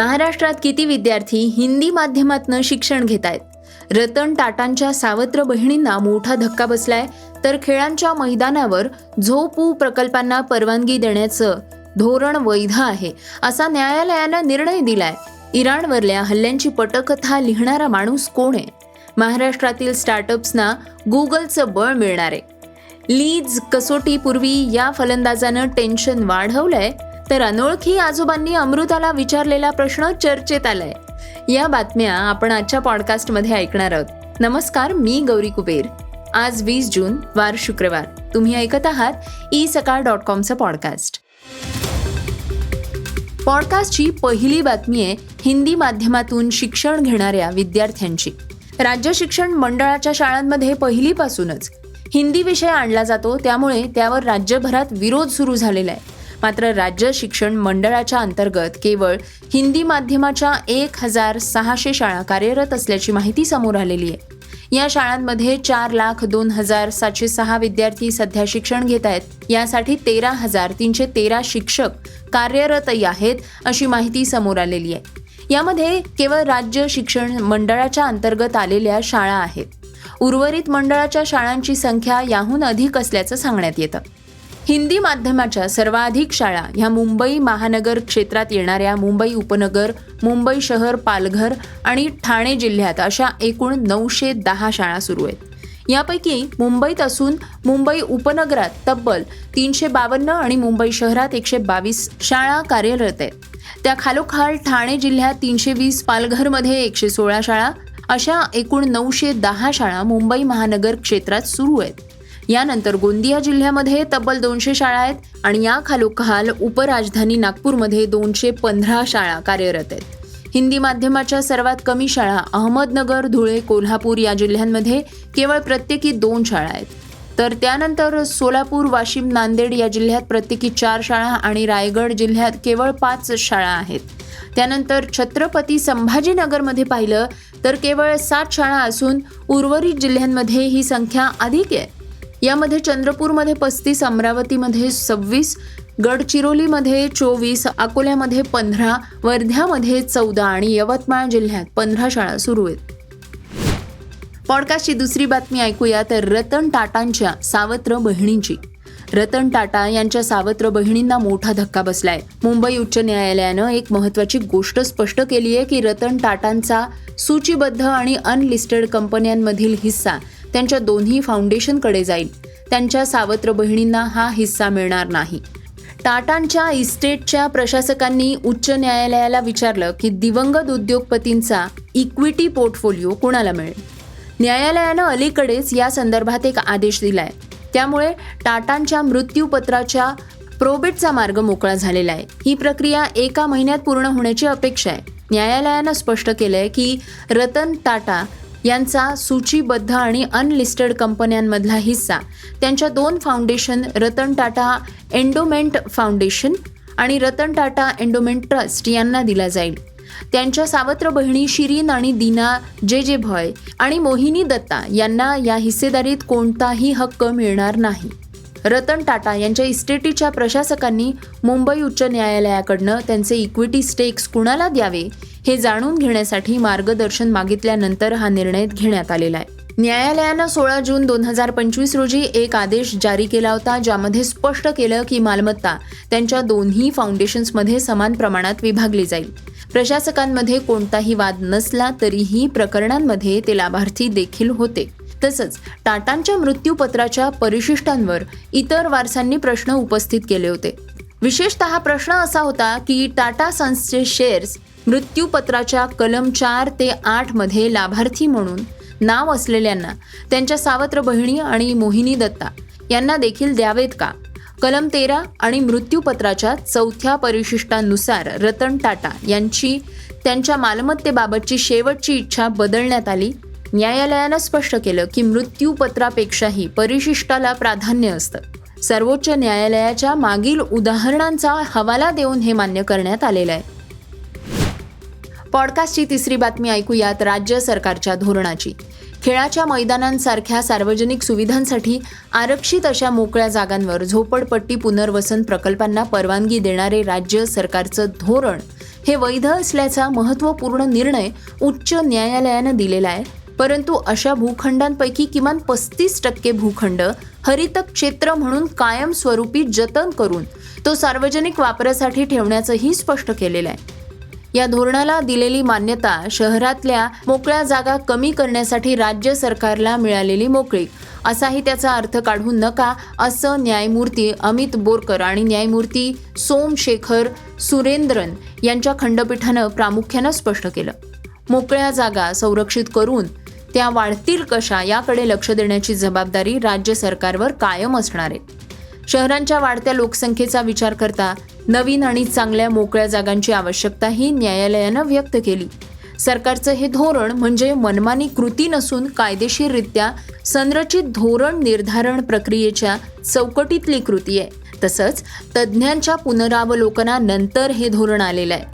महाराष्ट्रात किती विद्यार्थी हिंदी माध्यमातनं शिक्षण घेत आहेत रतन टाटांच्या सावत्र बहिणींना मोठा धक्का बसलाय तर खेळांच्या मैदानावर झोपू प्रकल्पांना परवानगी देण्याचं धोरण वैध आहे असा न्यायालयानं निर्णय दिलाय. इराणवरल्या हल्ल्यांची पटकथा लिहिणारा माणूस कोण आहे? महाराष्ट्रातील स्टार्टअप्सना गुगलचं बळ मिळणार. आहे लीज कसोटीपूर्वी या फलंदाजानं टेन्शन वाढवलंय तर अनोळखी आजोबांनी अमृताला विचारलेला प्रश्न चर्चेत आलाय. या बातम्या आपण आजच्या पॉडकास्टमध्ये ऐकणार आहोत. नमस्कार मी गौरी कुबेर. आज वीस जून वार शुक्रवार. तुम्ही ऐकत आहात ई सकाळ डॉट कॉमचं पॉडकास्ट. पॉडकास्टची पहिली बातमी आहे हिंदी माध्यमातून शिक्षण घेणाऱ्या विद्यार्थ्यांची. राज्य शिक्षण मंडळाच्या शाळांमध्ये पहिलीपासूनच. हिंदी विषय आणला जातो त्यामुळे त्यावर राज्यभरात विरोध सुरू झालेला आहे. मात्र राज्य शिक्षण मंडळाच्या अंतर्गत केवळ हिंदी माध्यमाच्या एक हजार सहाशे शाळा कार्यरत असल्याची माहिती समोर आलेली आहे. या शाळांमध्ये चार लाख दोन हजार सातशे सहा विद्यार्थी सध्या शिक्षण घेत आहेत. यासाठी तेरा हजार तीनशे तेरा शिक्षक कार्यरतही आहेत अशी माहिती समोर आलेली आहे. यामध्ये केवळ राज्य शिक्षण मंडळाच्या अंतर्गत आलेल्या शाळा आहेत. उर्वरित मंडळाच्या शाळांची संख्या याहून अधिक असल्याचं सांगण्यात येतं. हिंदी माध्यमाच्या सर्वाधिक शाळा ह्या मुंबई महानगर क्षेत्रात येणाऱ्या मुंबई उपनगर मुंबई शहर पालघर आणि ठाणे जिल्ह्यात अशा एकूण नऊशे दहा शाळा सुरू आहेत. यापैकी मुंबईत असून मुंबई उपनगरात तब्बल तीनशे बावन्न आणि मुंबई शहरात एकशे बावीस शाळा कार्यरत आहेत. त्या खालोखाल ठाणे जिल्ह्यात तीनशे वीस पालघरमध्ये एकशे सोळा शाळा अशा एकूण नऊशे दहा शाळा मुंबई महानगर क्षेत्रात सुरू आहेत. यानंतर गोंदिया जिल्ह्यामध्ये तब्बल दोनशे शाळा आहेत आणि या खालोखाल उपराजधानी नागपूरमध्ये दोनशे पंधरा शाळा कार्यरत आहेत. हिंदी माध्यमाच्या सर्वात कमी शाळा अहमदनगर धुळे कोल्हापूर या जिल्ह्यांमध्ये केवळ प्रत्येकी दोन शाळा आहेत. तर त्यानंतर सोलापूर वाशिम नांदेड या जिल्ह्यात प्रत्येकी चार शाळा आणि रायगड जिल्ह्यात केवळ पाच शाळा आहेत. त्यानंतर छत्रपती संभाजीनगरमध्ये पाहिलं तर केवळ सात शाळा असून उर्वरित जिल्ह्यांमध्ये ही संख्या अधिक आहे. यामध्ये चंद्रपूरमध्ये पस्तीस अमरावतीमध्ये सव्वीस गडचिरोलीमध्ये चोवीस अकोल्यामध्ये पंधरा वर्ध्यामध्ये चौदा आणि यवतमाळ जिल्ह्यात पंधरा शाळा सुरू आहेत. पॉडकास्टची दुसरी बातमी ऐकूया तर रतन टाटांच्या सावत्र बहिणींची. रतन टाटा यांच्या सावत्र बहिणींना मोठा धक्का बसलाय. मुंबई उच्च न्यायालयानं एक महत्वाची गोष्ट स्पष्ट केली आहे की रतन टाटांचा सूचीबद्ध आणि अनलिस्टेड कंपन्यांमधील हिस्सा त्यांच्या दोन्ही फाउंडेशनकडे जाईल. त्यांच्या सावत्र बहिणींना हा हिस्सा मिळणार नाही. टाटांच्या इस्टेटच्या प्रशासकांनी उच्च न्यायालयाला विचारलं की दिवंगत उद्योगपतींचा इक्विटी पोर्टफोलिओ कुणाला मिळेल? न्यायालयानं अलीकडेच या संदर्भात एक आदेश दिलाय. त्यामुळे टाटांच्या मृत्यूपत्राच्या प्रोबेटचा मार्ग मोकळा झालेला आहे. ही प्रक्रिया एका महिन्यात पूर्ण होण्याची अपेक्षा आहे. न्यायालयानं स्पष्ट केलंय की रतन टाटा यांचा सूचीबद्ध आणि अनलिस्टेड कंपन्यांमधला हिस्सा. त्यांच्या दोन foundation Ratan Tata endowment foundation आणि रतन टाटा एंडोमेंट ट्रस्ट यांना दिला जाईल. त्यांच्या सावत्र बहिणी शिरीन आणि दीना जे जे भॉय आणि मोहिनी दत्ता यांना या हिस्सेदारीत कोणताही हक्क मिळणार नाही. रतन टाटा यांच्या इस्टेटीच्या प्रशासकांनी मुंबई उच्च न्यायालयाकडनं त्यांचे इक्विटी स्टेक्स कुणाला द्यावे हे जाणून घेण्यासाठी मार्गदर्शन मागितल्यानंतर हा निर्णय घेण्यात आलेला आहे. न्यायालयानं सोळा जून दोन हजार पंचवीस रोजी एक आदेश जारी केला होता ज्यामध्ये स्पष्ट केलं की मालमत्ता त्यांच्या दोन्ही फाउंडेशन्समध्ये समान प्रमाणात विभागली जाईल. प्रशासकांमध्ये कोणताही वाद नसला तरीही प्रकरणांमध्ये ते लाभार्थी देखील होते. तसंच टाटांच्या मृत्यूपत्राच्या परिशिष्टांवर इतर वारसांनी प्रश्न उपस्थित केले होते. विशेषतः प्रश्न असा होता की टाटा सन्सचे शेअर्स मृत्यूपत्राच्या कलम चार ते आठमध्ये लाभार्थी म्हणून नाव असलेल्यांना त्यांच्या सावत्र बहिणी आणि मोहिनी दत्ता यांना देखील द्यावेत का? कलम तेरा आणि मृत्यूपत्राच्या चौथ्या परिशिष्टानुसार रतन टाटा यांची त्यांच्या मालमत्तेबाबतची शेवटची इच्छा बदलण्यात आली न्यायालयानं स्पष्ट केलं की मृत्यूपत्रापेक्षाही परिशिष्टाला प्राधान्य असतं. सर्वोच्च न्यायालयाच्या मागील उदाहरणांचा हवाला देऊन हे मान्य करण्यात आलेलं आहे. पॉडकास्टची तिसरी बातमी ऐकूयात राज्य सरकारच्या धोरणाची. खेळाच्या मैदानांसारख्या सार्वजनिक सुविधांसाठी आरक्षित अशा मोकळ्या जागांवर झोपडपट्टी पुनर्वसन प्रकल्पांना परवानगी देणारे राज्य सरकारचं धोरण हे वैध असल्याचा महत्त्वपूर्ण निर्णय उच्च न्यायालयानं दिलेला आहे. परंतु अशा भूखंडांपैकी किमान पस्तीस टक्के भूखंड हरित क्षेत्र म्हणून कायमस्वरूपी जतन करून तो सार्वजनिक वापरासाठी ठेवण्याचंही स्पष्ट केलेलं आहे. या धोरणाला दिलेली मान्यता शहरातल्या मोकळ्या जागा कमी करण्यासाठी राज्य सरकारला मिळालेली मोकळीक असाही त्याचा अर्थ काढू नका असं न्यायमूर्ती अमित बोरकर आणि न्यायमूर्ती सोमशेखर सुरेंद्रन यांच्या खंडपीठानं प्रामुख्यानं स्पष्ट केलं. मोकळ्या जागा संरक्षित करून त्या वाढतील कशा याकडे लक्ष देण्याची जबाबदारी राज्य सरकारवर कायम असणार आहे. शहरांच्या वाढत्या लोकसंख्येचा विचार करता नवीन आणि चांगल्या मोकळ्या जागांची आवश्यकताही न्यायालयानं व्यक्त केली. सरकारचं हे धोरण म्हणजे मनमानी कृती नसून कायदेशीररित्या संरचित धोरण निर्धारण प्रक्रियेच्या चौकटीतली कृती आहे. तसंच तज्ज्ञांच्या पुनरावलोकनानंतर हे धोरण आलेलं आहे.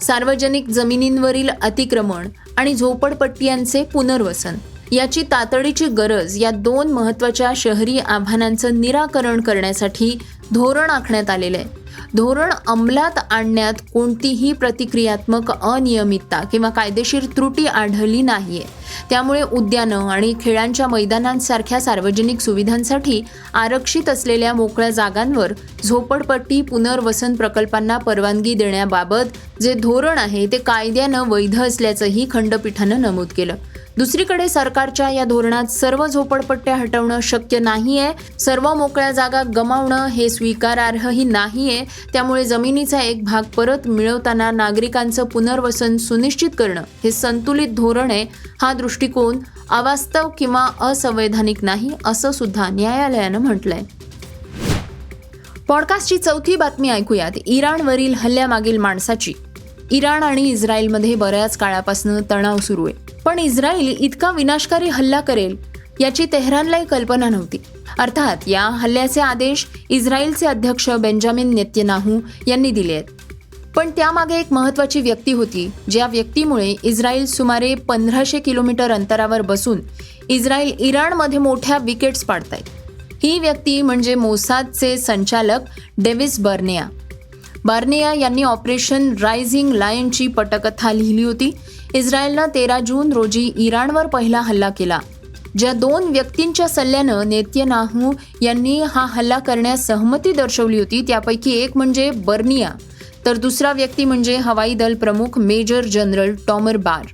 सार्वजनिक जमिनींवरील अतिक्रमण आणि झोपडपट्ट्यांचे पुनर्वसन. याची तातडीची गरज या दोन महत्त्वाच्या शहरी आव्हानांचं निराकरण करण्यासाठी धोरण आखण्यात आलेलं आहे. धोरण अंमलात आणण्यात कोणतीही प्रतिक्रियात्मक अनियमितता किंवा कायदेशीर त्रुटी आढळली नाहीये. त्यामुळे उद्यानं आणि खेळांच्या मैदानांसारख्या सार्वजनिक सुविधांसाठी आरक्षित असलेल्या मोकळ्या जागांवर झोपडपट्टी पुनर्वसन प्रकल्पांना परवानगी देण्याबाबत जे धोरण आहे ते कायद्यानं वैध असल्याचंही खंडपीठानं नमूद केलं. दुसरीकडे सरकारच्या या धोरणात सर्व झोपडपट्ट्या हटवणं शक्य नाहीये. सर्व मोकळ्या जागा गमावणं हे स्वीकारार्हही नाहीये. त्यामुळे जमिनीचा एक भाग परत मिळवताना नागरिकांचं पुनर्वसन सुनिश्चित करणं हे संतुलित धोरण आहे. हा दृष्टिकोन अवास्तव किंवा असंवैधानिक नाही असं सुद्धा न्यायालयानं म्हटलंय. पॉडकास्टची चौथी बातमी ऐकूयात. इराणवरील हल्ल्यामागील माणसाची. इराण आणि इस्रायलमध्ये बऱ्याच काळापासून तणाव सुरू आहे. पण इस्रायल इतका विनाशकारी हल्ला करेल याची तेहरानलाही कल्पना नव्हती. अर्थात या हल्ल्याचे आदेश इस्रायलचे अध्यक्ष बेंजामिन नेत्यनाहू यांनी दिले आहेत. पण त्यामागे एक महत्त्वाची व्यक्ती होती ज्या व्यक्तीमुळे इस्रायल सुमारे पंधराशे किलोमीटर अंतरावर बसून इस्रायल इराणमध्ये मोठ्या विकेट्स पाडतायत. ही व्यक्ती म्हणजे मोसादचे संचालक डेव्हिस बर्नेया. बार्नेया यांनी ऑपरेशन रायझिंग लायनची पटकथा लिहिली होती. इस्रायलनं तेरा जून रोजी इराणवर पहिला हल्ला केला. ज्या दोन व्यक्तींच्या सल्ल्यानं नेत्यनाहू यांनी हा हल्ला करण्यास सहमती दर्शवली होती त्यापैकी एक म्हणजे बर्निया तर दुसरा व्यक्ती म्हणजे हवाई दल प्रमुख मेजर जनरल टॉमर बार.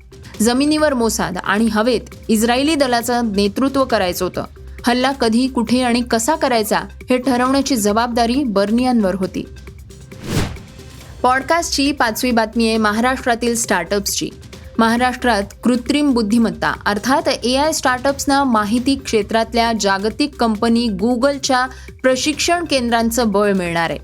जमिनीवर मोसाद आणि हवेत इस्रायली दलाचं नेतृत्व करायचं होतं. हल्ला कधी कुठे आणि कसा करायचा हे ठरवण्याची जबाबदारी बर्नियांवर होती. पॉडकास्टची पाचवी बातमी आहे महाराष्ट्रातील स्टार्टअप्सची. महाराष्ट्रात कृत्रिम बुद्धिमत्ता अर्थात ए आय स्टार्टअप्सना माहिती क्षेत्रातल्या जागतिक कंपनी गुगलच्या प्रशिक्षण केंद्रांचं बळ मिळणार आहे.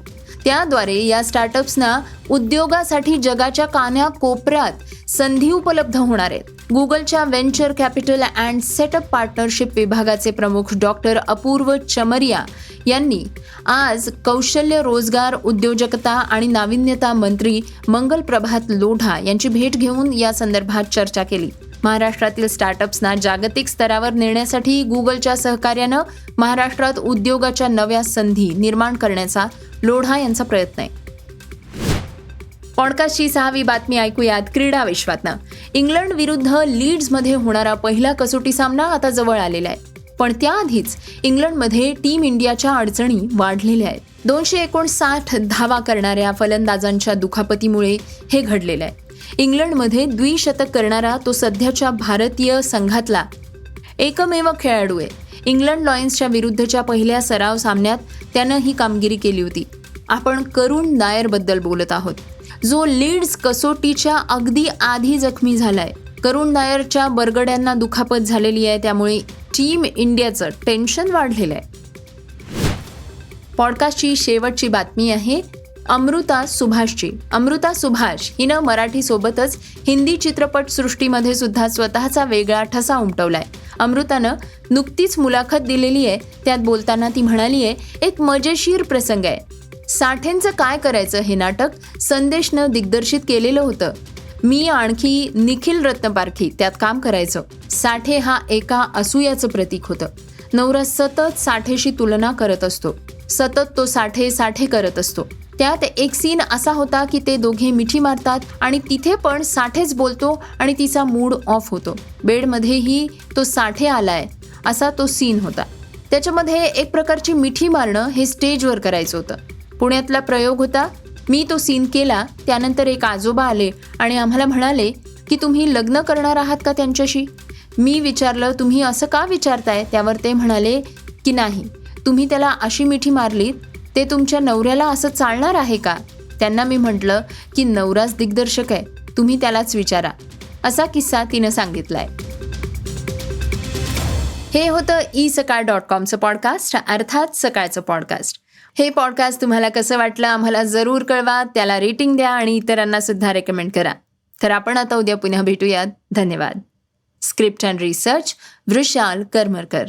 त्याद्वारे या स्टार्टअप्सना उद्योगासाठी जगाच्या कान्या कोपऱ्यात संधी उपलब्ध होणार आहेत. गुगलच्या venture capital and setup partnership विभागाचे प्रमुख डॉक्टर अपूर्व चमरिया यांनी आज कौशल्य रोजगार उद्योजकता आणि नाविन्यता मंत्री मंगल प्रभात लोढा यांची भेट घेऊन या संदर्भात चर्चा केली. महाराष्ट्रातील स्टार्टअप्सना जागतिक स्तरावर नेण्यासाठी गुगलच्या सहकार्यानं महाराष्ट्रात उद्योगाच्या नव्या संधी निर्माण करण्याचा लोढा यांचा प्रयत्न आहे. पॉडकास्टची सहावी बातमी ऐकूयात क्रीडा विश्वातनं. इंग्लंड विरुद्ध लीड्समध्ये होणारा पहिला कसोटी सामना आता जवळ आलेला आहे. पण त्याआधीच इंग्लंडमध्ये टीम इंडियाच्या अडचणी वाढलेल्या आहेत. दोनशे एकोणसाठ धावा करणाऱ्या फलंदाजांच्या दुखापतीमुळे हे घडलेलं आहे. इंग्लंडमध्ये द्विशतक करणारा तो सध्याच्या भारतीय संघातला. एकमेव खेळाडू आहे. इंग्लंड लॉयन्सच्या विरुद्धच्या पहिल्या सराव सामन्यात त्यानं ही कामगिरी केली होती. आपण करुण नायरबद्दल बोलत आहोत. जो लीड्स कसोटीच्या अगदी आधी जखमी झालाय. करुण नायरच्या बरगड्यांना दुखापत झालेली आहे त्यामुळे टीम इंडियाचं टेन्शन वाढलेलं आहे. पॉडकास्टची शेवटची बातमी आहे अमृता सुभाषची अमृता सुभाष हिनं मराठीसोबतच हिंदी चित्रपट सृष्टीमध्ये सुद्धा स्वतःचा वेगळा ठसा उमटवलाय. अमृतानं नुकतीच मुलाखत दिलेली आहे. त्यात बोलताना ती म्हणाली आहे एक मजेशीर प्रसंग आहे. साठेंचं काय करायचं हे नाटक संदेशनं दिग्दर्शित केलेलं होतं. मी आणखी निखिल रत्नपारखी त्यात काम करायचं. साठे हा एका असूयाचं प्रतीक होतं. नवरा सतत साठेशी तुलना करत असतो. सतत तो साठे साठे करत असतो. त्यात एक सीन असा होता की ते दोघे मिठी मारतात आणि तिथे पण साठेच बोलतो आणि तिचा मूड ऑफ होतो. बेडमध्येही तो साठे आलाय असा तो सीन होता. त्याच्यामध्ये एक प्रकारची मिठी मारणं हे स्टेजवर करायचं होतं. पुण्यातला प्रयोग होता मी तो सीन केला त्यानंतर एक आजोबा आले आणि आम्हाला म्हणाले की तुम्ही लग्न करणार आहात का त्यांच्याशी? मी विचारलं तुम्ही असं का विचारताय? त्यावर ते म्हणाले की नाही तुम्ही त्याला अशी मिठी मारलीत ते तुमच्या नवऱ्याला असं चालणार आहे का? त्यांना मी म्हटलं की नवराच दिग्दर्शक आहे तुम्ही त्यालाच विचारा. असा किस्सा तिनं सांगितलाय. हे होतं ई सकाळ डॉट कॉमचं पॉडकास्ट अर्थात सकाळचं पॉडकास्ट. हे पॉडकास्ट तुम्हाला कसं वाटलं आम्हाला जरूर कळवा त्याला रेटिंग द्या आणि इतरांना सुद्धा रेकमेंड करा. तर आपण आता उद्या पुन्हा भेटूयात. धन्यवाद. Script and research Vrushal Karmarkar.